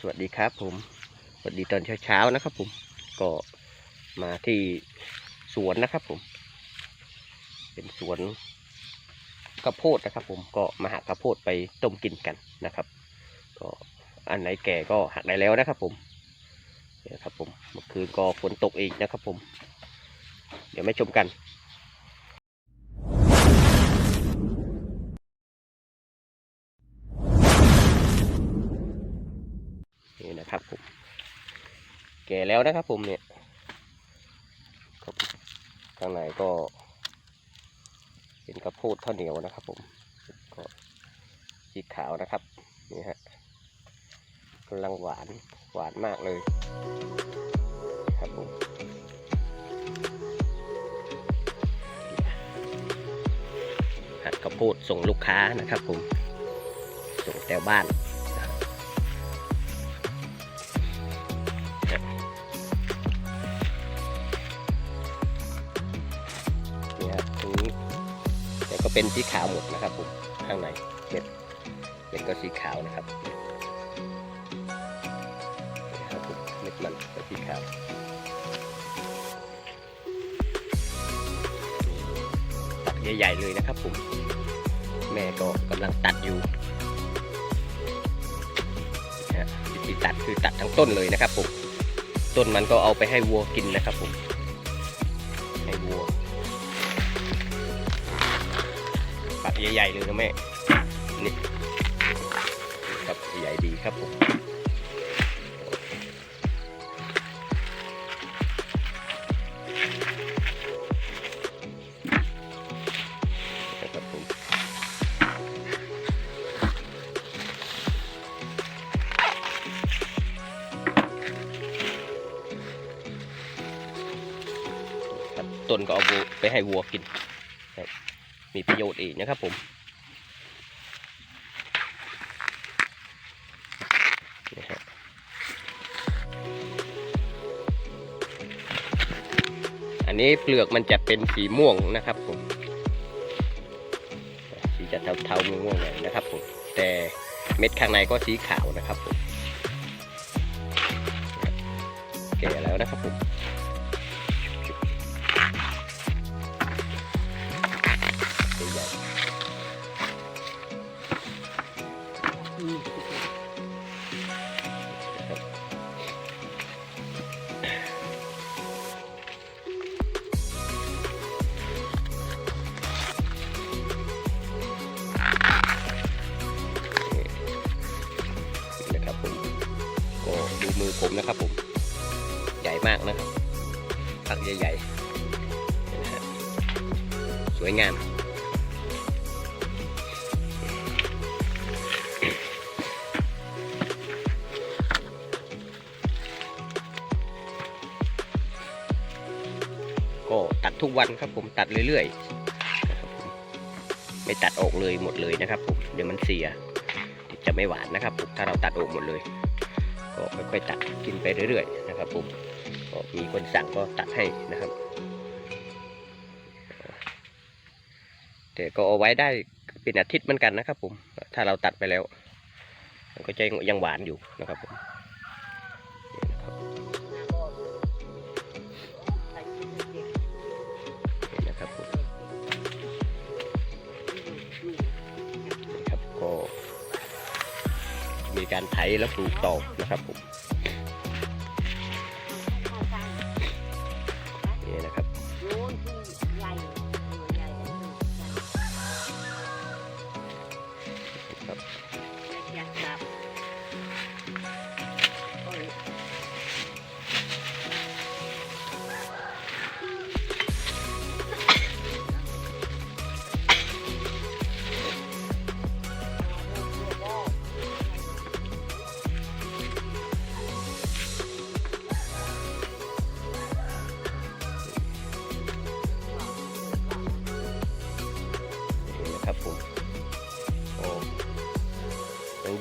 สวัสดีครับผมสวัสดีตอนเช้าๆนะครับผมก็มาที่สวนนะครับผม เป็นสวนข้าวโพดนะครับ ผมก็มาหักข้าวโพดไปต้มกินกันนะครับ ก็อันไหนแก่ก็หักได้แล้วนะครับ ผมเนี่ยครับผมเมื่อคืนก็ฝนตกอีกนะครับ ผม เดี๋ยวไม่ชมกัน แล้วนะครับผมเนี่ยข้างในก็เป็นกระโพดข้าวเหนียวนะครับ ผมก็สีขาวนะครับนี่ฮะกำลังหวานหวานมากเลยครับผมหัดกระโพดส่งลูกค้านะครับผมส่งแต่บ้าน รงนี้แต่ก็เป็นสีขาวหมดนะครับผมข้างในเม็ดเม็ดก็สีขาวนะครับนี่ครับผมเม็ดมันก็สีขาวตัดใหญ่ๆเลยนะครับผมแม่ก็กำลังตัดอยู่วิธีตัดคือตัดทั้งต้นเลยนะครับผมต้นมันก็เอาไปให้วัวกินนะครับผม ปักใหญ่ๆเลยนะแม่นี่ครับใหญ่ดีครับผมนะครับครับต้นก็เอาไปให้วัวกิน มีประโยชน์อีกนะครับผมนี่ฮะอันนี้เปลือกมันจะเป็นสีม่วงนะครับผมสีจะเทาๆม่วงๆหน่อยนะครับผมแต่เม็ดข้างในก็สีขาวนะครับผมแก่แล้วนะครับผม มือผมนะครับผม ใหญ่มากนะครับผักใหญ่ๆสวยงามก็ตัดทุกวันครับผมตัดเรื่อยๆไม่ตัดออกเลยหมดเลยนะครับผมเดี๋ยวมันเสียจะไม่หวานนะครับผมถ้าเราตัดออกหมดเลย ก็ค่อยๆตัดกินไปเรื่อยๆนะครับผมก็มีคนสั่งก็ตัดให้นะครับ แต่ก็เอาไว้ได้เป็นอาทิตย์เหมือนกันนะครับผมถ้าเราตัดไปแล้ว มันก็จะยังหวานอยู่นะครับผม มีการไถแล้วปลูกต่อนะครับผมนี่นะครับ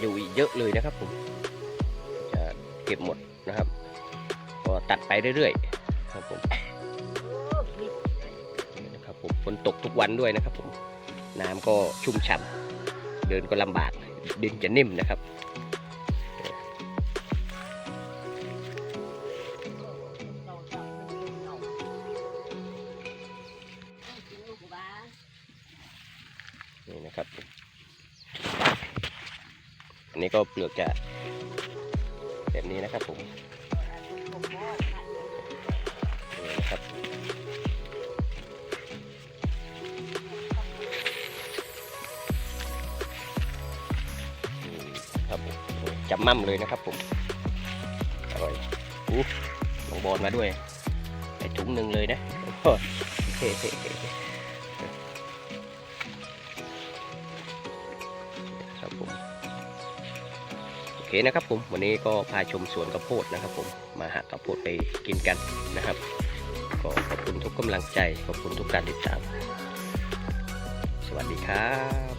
ู่อีกเยอะเลยนะครับผมจะเก็บหมดนะครับ ก็ตัดไปเรื่อยๆครับผมนะครับผมฝนตกทุกวันด้วยนะครับ ผมน้ำก็ชุ่มฉ่ำเดินก็ลำบากดินจะนิ่มนะครับนี่นะครับผม อันนี้ก็เปลือกจะแบบนี้นะครับผมนี่นะครับครับจำมั่มเลยนะครับผมอร่อยอู้ลงบอลมาด้วยไอถุงหนึ่งเลยนะโอ้โห นะครับผมวันนี้ก็พาชมสวนข้าวโพดนะครับผมมาหาข้าวโพดไปกินกันนะครับก็ขอบคุณทุกกำลังใจขอบคุณทุกการติดตาม สวัสดีครับ